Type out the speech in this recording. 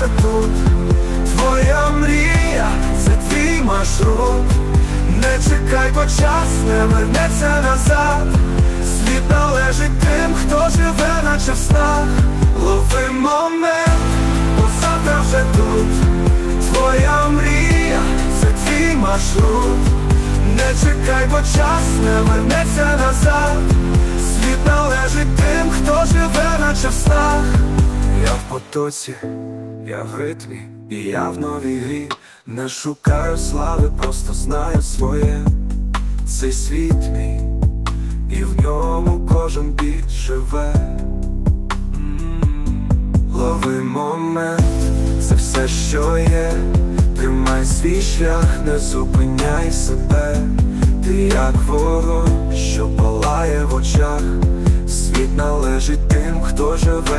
вже тут, твоя мрія, це твій маршрут. Не чекай, бо час не вернеться назад. Світ належить тим, хто живе, наче в снах. Лови момент, бо вже тут. Твоя мрія, це твій маршрут. Не чекай, бо час не вернеться назад. Світ належить тим, хто живе, наче в снах. Я в потоці, я в ритмі, і я в новій грі. Не шукаю слави, просто знаю своє. Цей світ мій, і в ньому кожен біт живе. Лови момент, це все, що є. Тримай свій шлях, не зупиняй себе. Ти як вогонь, що палає в очах. Світ належить тим, хто живе.